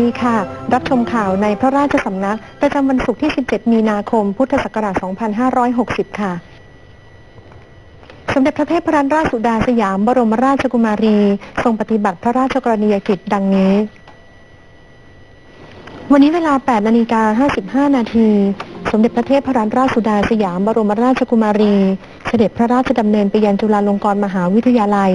ดีค่ะ รับชมข่าวในพระราชสำนัก ประจำวันศุกร์ที่ 17 มีนาคม พุทธศักราช 2560 ค่ะ สมเด็จพระเทพรัตนราชสุดาสยามบรมราชกุมารี ทรงปฏิบัติพระราชกรณียกิจดังนี้ วันนี้เวลา 8 นาฬิกา 55 นาที สมเด็จพระเทพรัตนราชสุดาสยามบรมราชกุมารี เสด็จพระราชดำเนินไปยังจุฬาลงกรณ์มหาวิทยาลัย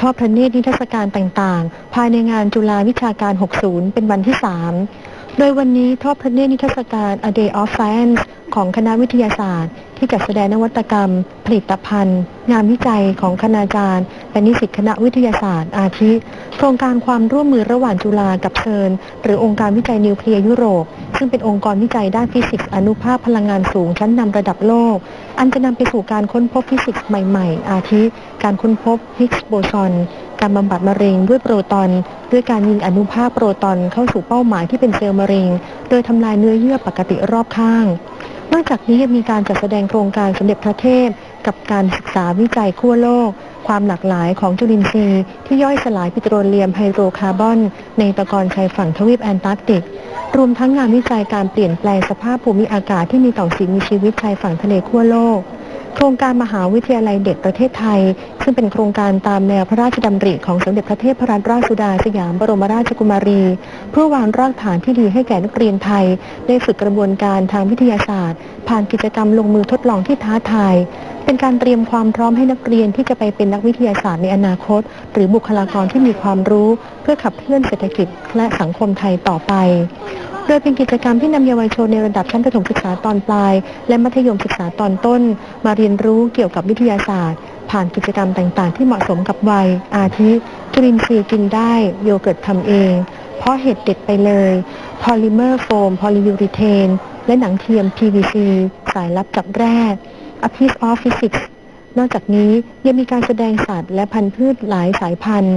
ทอดพระเนตรนิทรรศการต่างๆ ภายในงานจุฬาวิชาการ 60 เป็นวันที่ 3 โดยวันนี้ทอดพระเนตรนิทรรศการ A Day of Science ของคณะวิทยาศาสตร์ ที่จัดแสดงนวัตกรรม ผลิตภัณฑ์ งานวิจัยของคณาจารย์และนิสิตคณะวิทยาศาสตร์ อาทิโครงการความร่วมมือระหว่างจุฬากับเซิร์นหรือองค์การวิจัยนิวเคลียร์ยุโรป ซึ่งเป็นองค์กรวิจัยด้านฟิสิกส์อนุภาคพลังงานสูงชั้นนำระดับโลก อันจะนำไปสู่การค้นพบฟิสิกส์ใหม่ ๆ อาทิการค้นพบฮิกส์โบซอน การบำบัดมะเร็งด้วยโปรตอน ด้วยการยิงอนุภาคโปรตอนเข้าสู่เป้าหมายที่เป็นเซลล์มะเร็ง โดยทำลายเนื้อเยื่อปกติรอบข้าง นอกจากนี้ยังมีการจัดแสดงโครงการสมเด็จพระเทพ กับการศึกษาวิจัยขั้วโลก ความหลากหลายของจุลินทรีย์ที่ย่อยสลายปิโตรเลียมไฮโดรคาร์บอน ในตะกอนชายฝั่งทวีปแอนตาร์กติก รวมทั้งงานวิจัยการเปลี่ยนแปลงสภาพภูมิอากาศที่มีต่อสิ่งมีชีวิตชายฝั่งทะเลขั้วโลกโครงการมหาวิทยาลัยเด็กประเทศไทยซึ่งเป็นโครงการตามแนวพระราชดำริของสมเด็จพระเทพรัตนราชสุดาสยามบรมราชกุมารี เพื่อวางรากฐานที่ดีให้แก่นักเรียนไทย ได้ฝึกกระบวนการทางวิทยาศาสตร์ ผ่านกิจกรรมลงมือทดลองที่ท้าทายเป็นการเตรียมความพร้อมให้นักเรียนที่จะไปเป็นนักวิทยาศาสตร์ในอนาคต หรือบุคลากรที่มีความรู้ เพื่อขับเคลื่อนเศรษฐกิจและสังคมไทยต่อไปโดยเป็นกิจกรรมที่นำเยาวชนในระดับชั้นประถมศึกษาตอนปลาย และมัธยมศึกษาตอนต้น มาเรียนรู้เกี่ยวกับวิทยาศาสตร์ ผ่านกิจกรรมต่างๆ ที่เหมาะสมกับวัย อาทิจุลินทรีย์กินได้โยเกิร์ตทำเอง เพราะเห็ดเด็ดไปเลย พอลิเมอร์โฟม พอลิยูริเทน และหนังเทียม PVC สายลับจับแร่ A piece of physics นอกจากนี้ยังมีการแสดงสัตว์และพันธุ์พืชหลายสายพันธุ์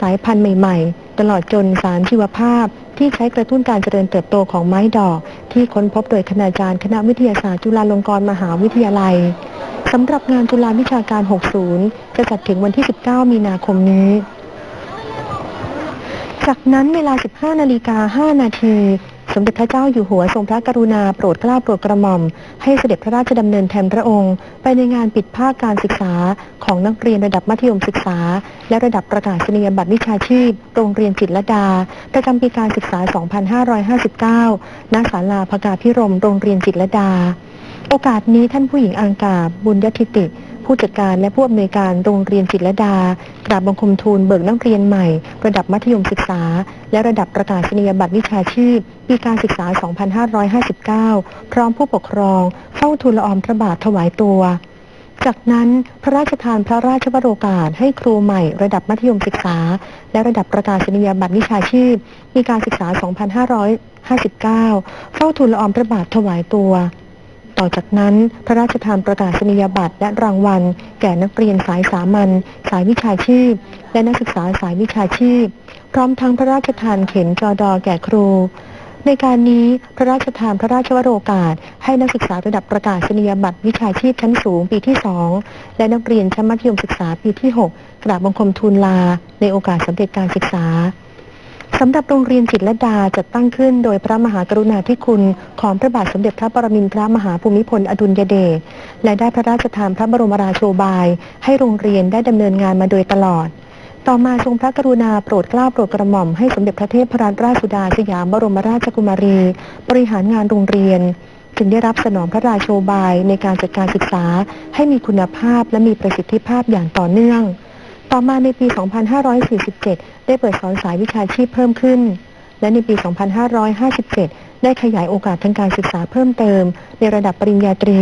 สายพันธุ์ใหม่ๆ ตลอดจนสารชีวภาพ ที่ใช้กระตุ้นการเจริญเติบโตของไม้ดอก ที่ค้นพบโดยคณาจารย์คณะวิทยาศาสตร์จุฬาลงกรณ์มหาวิทยาลัย สำหรับงานจุฬาวิชาการ 60 จะจัดถึงวันที่ 19 มีนาคมนี้ จากนั้นเวลา 15 นาฬิกา 5 นาที สมเด็จพระเจ้าอยู่หัวทรงพระกรุณาโปรดเกล้าโปรดกระหม่อม ให้เสด็จพระราชดำเนินแทนพระองค์ ไปในงานปิดภาคการศึกษาของนักเรียนระดับมัธยมศึกษา และระดับประกาศนียบัตรวิชาชีพ โรงเรียนจิตรดา ประจำปีการศึกษา 2559 ณ ศาลาภกาพิรม โรงเรียนจิตรดา โอกาสนี้ท่านผู้หญิงอังกาบบุญยทิติ ผู้จัดการและผู้อำนวยการโรงเรียนจิตรดากราบบังคมทูลเบิกนักเรียนใหม่ ระดับมัธยมศึกษา และระดับประกาศนียบัตรวิชาชีพ ปีการศึกษา 2559 พร้อมผู้ปกครองเฝ้าทูลละอองพระบาทถวายตัว จากนั้นพระราชทานพระราชวโรกาสให้ครูใหม่ ระดับมัธยมศึกษา และระดับประกาศนียบัตรวิชาชีพปีการศึกษา 2559 เฝ้าทูลละอองพระบาทถวายตัว ต่อจากนั้น พระราชทานประกาศนียบัตรและรางวัล แก่นักเรียนสายสามัญสายวิชาชีพ และนักศึกษาสายวิชาชีพ พร้อมทั้งพระราชทานเข็มจอดอแก่ครู ในการนี้พระราชทานพระราชวโรกาส ให้นักศึกษาระดับประกาศนียบัตรวิชาชีพชั้นสูงปีที่ 2 และนักเรียนชั้นมัธยมศึกษาปีที่ 6 กราบบังคมทูลลา ในโอกาสสำเร็จการศึกษา สำหรับโรงเรียนจิตรลดาจัดตั้งขึ้นโดยพระมหากรุณาธิคุณของพระบาทสมเด็จพระปรมินทรมหาภูมิพลอดุลยเดชและได้พระราชทานพระบรมราโชบาย ให้โรงเรียนได้ดำเนินงานมาโดยตลอด ต่อมาทรงพระกรุณาโปรดเกล้าโปรดกระหม่อมให้สมเด็จพระเทพรัตนราชสุดาสยามบรมราชกุมารี บริหารงานโรงเรียน จึงได้รับสนองพระราโชบายในการจัดการศึกษา ให้มีคุณภาพและมีประสิทธิภาพอย่างต่อเนื่อง ต่อมาในปี 2547 ได้เปิดสอนสายวิชาชีพเพิ่มขึ้น และในปี 2557 ได้ขยายโอกาสทางการศึกษาเพิ่มเติม ในระดับปริญญาตรี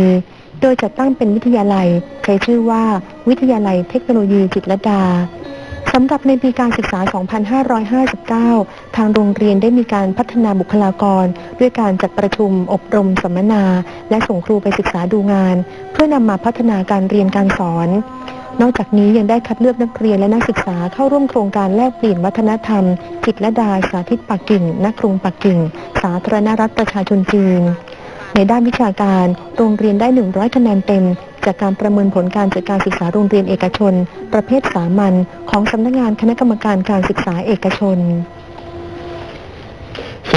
โดยจัดตั้งเป็นวิทยาลัย ใช้ชื่อว่า วิทยาลัยเทคโนโลยีจิตรดาสำหรับในปีการศึกษา 2559 ทางโรงเรียนได้มีการพัฒนาบุคลากร ด้วยการจัดประชุม อบรมสัมมนา และส่งครูไปศึกษาดูงาน เพื่อนำมาพัฒนาการเรียนการสอน นอกจากนี้ยังได้คัดเลือกนักเรียนและนักศึกษาเข้าร่วมโครงการแลกเปลี่ยนวัฒนธรรม จิตรลดาสาธิตปักกิ่งนักรุงปักกิ่ง สาธารณรัฐประชาชนจีน ในด้านวิชาการ โรงเรียนได้ 100 คะแนนเต็ม จากการประเมินผลการจัดการศึกษาโรงเรียนเอกชน ประเภทสามัญของสำนักงานคณะกรรมการการศึกษาเอกชน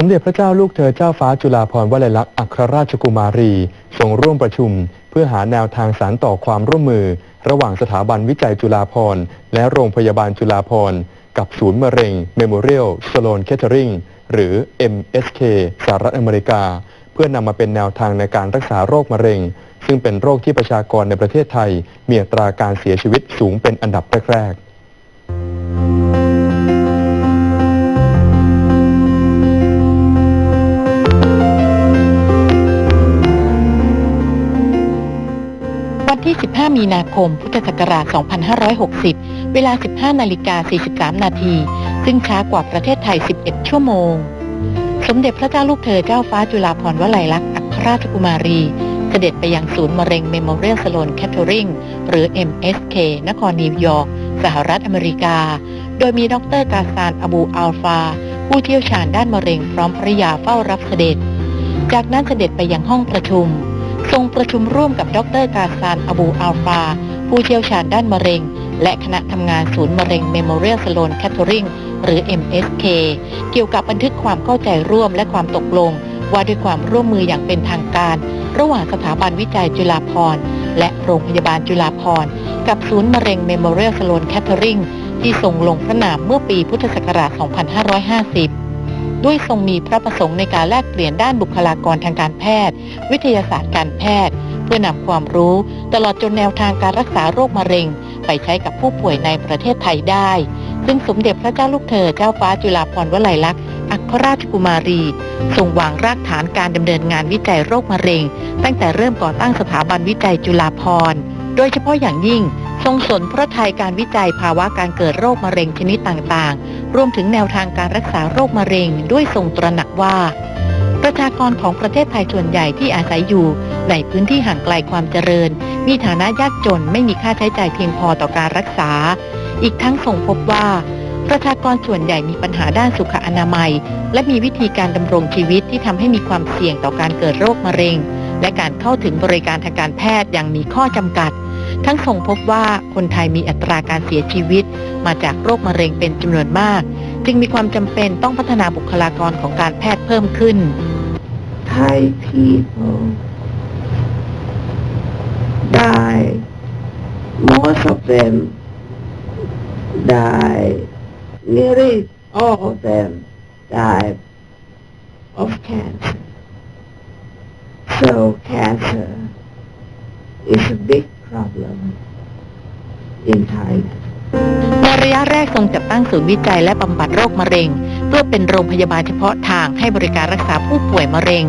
มเด็จพระเจ้าลูกเธอเจ้าฟ้าจุฬาภรณ์วลัยลักษณ์อัครราชกุมารีทรงร่วมประชุม เพื่อหาแนวทางสารต่อความร่วมมือ ระหว่างสถาบันวิจัยจุฬาภรณ์และโรงพยาบาลจุฬาภรณ์กับศูนย์มะเร็ง Memorial Sloan Kettering หรือ MSK สหรัฐอเมริกา เพื่อนำมาเป็นแนวทางในการรักษาโรคมะเร็ง ซึ่งเป็นโรคที่ประชากรในประเทศไทย มีอัตราการเสียชีวิตสูงเป็นอันดับแรกๆ ที่ 15 มีนาคม พุทธศักราช 2560 เวลา 15 นาฬิกา 43 นาที ซึ่งช้ากว่าประเทศไทย 11 ชั่วโมง สมเด็จพระเจ้าลูกเธอเจ้าฟ้าจุฬาภรณ์วลัยลักษณ์อัครราชกุมารี เสด็จไปยังศูนย์มะเร็งเมมโมเรียลสโลนแคทเทอริงหรือ MSK นครนิวยอร์ก สหรัฐอเมริกา โดยมีดรกาซานอบูอัลฟา ผู้เชี่ยวชาญด้านมะเร็งพร้อมภริยาเฝ้ารับเสด็จ จากนั้นเสด็จไปยังห้องประชุม ทรงประชุมร่วมกับดรกาซานอบูอัลฟา ผู้เชี่ยวชาญด้านมะเร็ง และคณะทำงานศูนย์มะเร็งเมโมเรียลสโลนแคทเทอริงหรือ MSK เกี่ยวกับบันทึกความเข้าใจร่วมและความตกลง ว่าด้วยความร่วมมืออย่างเป็นทางการ ระหว่างสถาบันวิจัยจุฬาภรณ์และโรงพยาบาลจุฬาภรณ์กับศูนย์มะเร็งเมโมเรียลสโลนแคทเทอริงที่ทรงลงพระนามเมื่อปีพุทธศักราช 2550 ด้วยทรงมีพระประสงค์ในการแลกเปลี่ยนด้านบุคลากรทางการแพทย์ วิทยาศาสตร์การแพทย์ เพื่อนำความรู้ ตลอดจนแนวทางการรักษาโรคมะเร็ง ไปใช้กับผู้ป่วยในประเทศไทยได้ ซึ่งสมเด็จพระเจ้าลูกเธอเจ้าฟ้าจุฬาภรณ์วลัยลักษณ์อัครราชกุมารีทรงวางรากฐานการดำเนินงานวิจัยโรคมะเร็ง ตั้งแต่เริ่มก่อตั้งสถาบันวิจัยจุฬาภรณ์ โดยเฉพาะอย่างยิ่ง ทรงสนพระไทยการวิจัยภาวะการเกิดโรคมะเร็งชนิดต่างๆ รวมถึงแนวทางการรักษาโรคมะเร็งด้วยทรงตระหนักว่า ประชากรของประเทศไทยส่วนใหญ่ที่อาศัยอยู่ในพื้นที่ห่างไกลความเจริญ มีฐานะยากจนไม่มีค่าใช้จ่ายเพียงพอต่อการรักษา อีกทั้งส่งพบว่า ประชากรส่วนใหญ่มีปัญหาด้านสุขอนามัย และมีวิธีการดำรงชีวิตที่ทำให้มีความเสี่ยงต่อการเกิดโรคมะเร็ง และการเข้าถึงบริการทางการแพทย์ยังมีข้อจำกัด ทั้งส่งพบว่าคนไทยมีอัตราการเสียชีวิต มาจากโรคมะเร็งเป็นจำนวนมาก จึงมีความจำเป็นต้องพัฒนาบุคลากรของการแพทย์เพิ่มขึ้น Thai people die. Most of them die. Nearly all of them die of cancer. So cancer is a big problem in Thailand. ในระยะแรกทรงจัดตั้งศูนย์วิจัยและบำบัดโรคมะเร็ง เพื่อเป็นโรงพยาบาลเฉพาะทางให้บริการรักษาผู้ป่วยมะเร็ง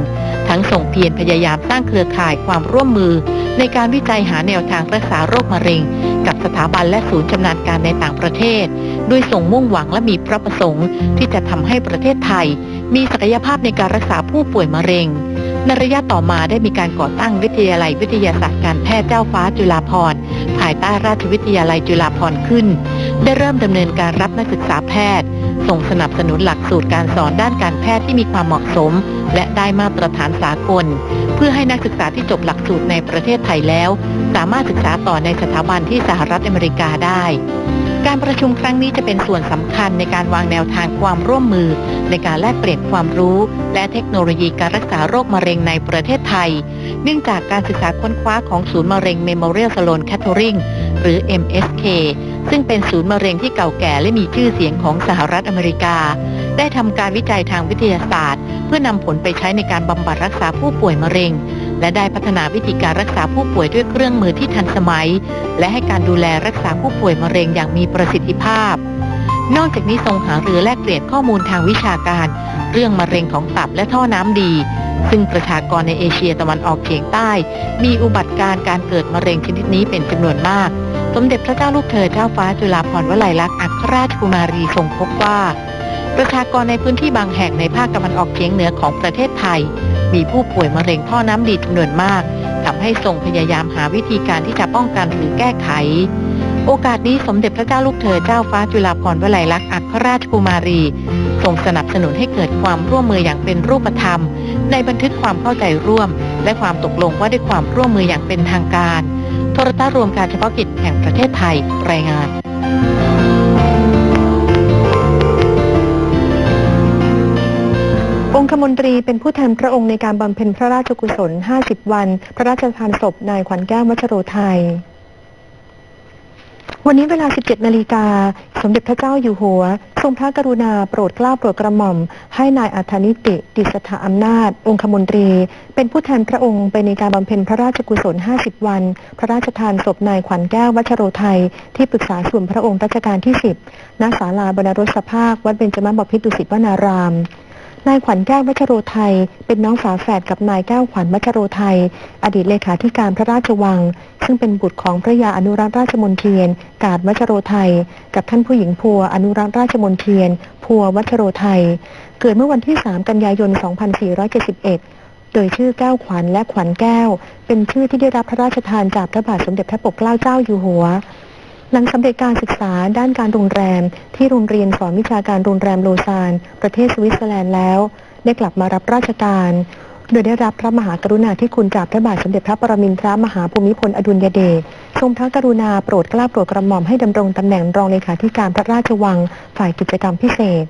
ทั้งส่งเพียรพยายามสร้างเครือข่ายความร่วมมือ ในการวิจัยหาแนวทางรักษาโรคมะเร็ง กับสถาบันและศูนย์ชำนาญการในต่างประเทศ ด้วยส่งมุ่งหวังและมีพระประสงค์ ที่จะทำให้ประเทศไทย มีศักยภาพในการรักษาผู้ป่วยมะเร็ง ในระยะต่อมาได้มีการก่อตั้งวิทยาลัยวิทยาศาสตร์การแพทย์เจ้าฟ้าจุฬาภรณ์ภายใต้ราชวิทยาลัยจุฬาภรณ์ขึ้น ได้เริ่มดำเนินการรับนักศึกษาแพทย์ ส่งสนับสนุนหลักสูตรการสอนด้านการแพทย์ที่มีความเหมาะสม และได้มาตรฐานสากล เพื่อให้นักศึกษาที่จบหลักสูตรในประเทศไทยแล้ว สามารถศึกษาต่อในสถาบันที่สหรัฐอเมริกาได้ การประชุมครั้งนี้จะเป็นส่วนสำคัญในการวางแนวทางความร่วมมือ ในการแลกเปลี่ยนความรู้ และเทคโนโลยีการรักษาโรคมะเร็งในประเทศไทย เนื่องจากการศึกษาค้นคว้าของศูนย์มะเร็ง Memorial Sloan Kettering หรือ MSK ซึ่งเป็นศูนย์มะเร็งที่เก่าแก่และมีชื่อเสียงของสหรัฐอเมริกา ได้ทำการวิจัยทางวิทยาศาสตร์ เพื่อนำผลไปใช้ในการบำบัดรักษาผู้ป่วยมะเร็ง และได้พัฒนาวิธีการรักษาผู้ป่วยด้วยเครื่องมือที่ทันสมัย และให้การดูแลรักษาผู้ป่วยมะเร็งอย่างมีประสิทธิภาพ นอกจากนี้ทรงหารือแลกเปลี่ยนข้อมูลทางวิชาการ เรื่องมะเร็งของตับและท่อน้ำดี ซึ่งประชากรในเอเชียตะวันออกเฉียงใต้ มีอุบัติการ์การเกิดมะเร็งชนิดนี้เป็นจำนวนมาก สมเด็จพระเจ้าลูกเธอเจ้าฟ้าจุฬาภรณ์วลัยลักษณ์อัครราชกุมารีทรงพบว่า ประชากรในพื้นที่บางแห่งในภาคตะวันออกเฉียงเหนือของประเทศไทย มีผู้ป่วยมะเร็งท่อน้ำดีจำนวนมากทำให้ทรงพยายามหาวิธีการที่จะป้องกันหรือแก้ไข โอกาสนี้สมเด็จพระเจ้าลูกเธอเจ้าฟ้าจุฬาภรณ์วลัยลักษณ์อัครราชกุมารีทรงสนับสนุนให้เกิดความร่วมมืออย่างเป็นรูปธรรม ในบันทึกความเข้าใจร่วม และความตกลงว่าด้วยความร่วมมืออย่างเป็นทางการ โทรทัศน์รวมการเฉพาะกิจแห่งประเทศไทยรายงาน องคมนตรีเป็นผู้แทนพระองค์ในการบำเพ็ญพระราชกุศล 50 วัน พระราชทานศพนายขวัญแก้ววัชโรไทย วันนี้เวลา 17 นาฬิกา สมเด็จพระเจ้าอยู่หัว ทรงพระกรุณาโปรดเกล้าโปรดกระหม่อม ให้นายอัธนิติ ดิสถาอำนาจ องคมนตรี เป็นผู้แทนพระองค์ไปในการบำเพ็ญพระราชกุศล 50 วัน พระราชทานศพนายขวัญแก้ววัชโรไทย ที่ปรึกษาส่วนพระองค์รัชกาลที่ 10 ณ ศาลาบรรรสภาค วัดเบญจมบพิตรดุสิตวนาราม นายขวัญแก้ววัชโรไทย เป็นน้องฝาแฝดกับนายแก้วขวัญวัชโรไทย อดีตเลขาธิการพระราชวัง ซึ่งเป็นบุตรของพระยาอนุรักษ์ราชมนเทียน กาดวัชโรไทย กับท่านผู้หญิงพัวอนุรักษ์ราชมนเทียน พัววัชโรไทย เกิดเมื่อวันที่ 3 กันยายน 2471 โดยชื่อแก้วขวัญและขวัญแก้ว เป็นชื่อที่ได้รับพระราชทานจากพระบาทสมเด็จพระปกเกล้าเจ้าอยู่หัว หลังสำเร็จการศึกษาด้านการโรงแรม ที่โรงเรียนสอนวิชาการโรงแรมโลซาน ประเทศสวิตเซอร์แลนด์แล้ว ได้กลับมารับราชการ โดยได้รับพระมหากรุณาธิคุณจากพระบาทสมเด็จพระปรมินทรมหาภูมิพลอดุลยเดชทรงพระกรุณาโปรดเกล้าโปรดกระหม่อมให้ดำรงตำแหน่งรองเลขาธิการพระราชวัง ฝ่ายกิจกรรมพิเศษ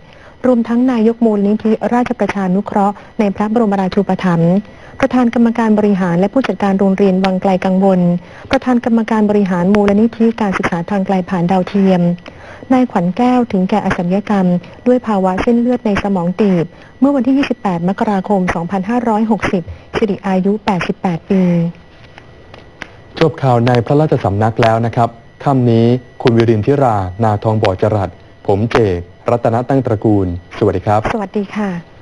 รวมทั้งนายกมูลนิธิราชประชานุเคราะห์ในพระบรมราชูปถัมภ์ประธานกรรมการบริหารและผู้จัดการโรงเรียนวังไกลกังวล ประธานกรรมการบริหารมูลนิธิการศึกษาทางไกลผ่านดาวเทียม นายขวัญแก้วถึงแก่อสัญญกรรม ด้วยภาวะเส้นเลือดในสมองตีบ เมื่อวันที่ 28 มกราคม 2560 สิริอายุ 88 ปี จบข่าวในพระราชสำนักแล้วนะครับ ค่ำนี้คุณวิรินทิรา นาทองบ่อจรัส ผมเจก รัตนตั้งตระกูล สวัสดีครับ สวัสดีค่ะ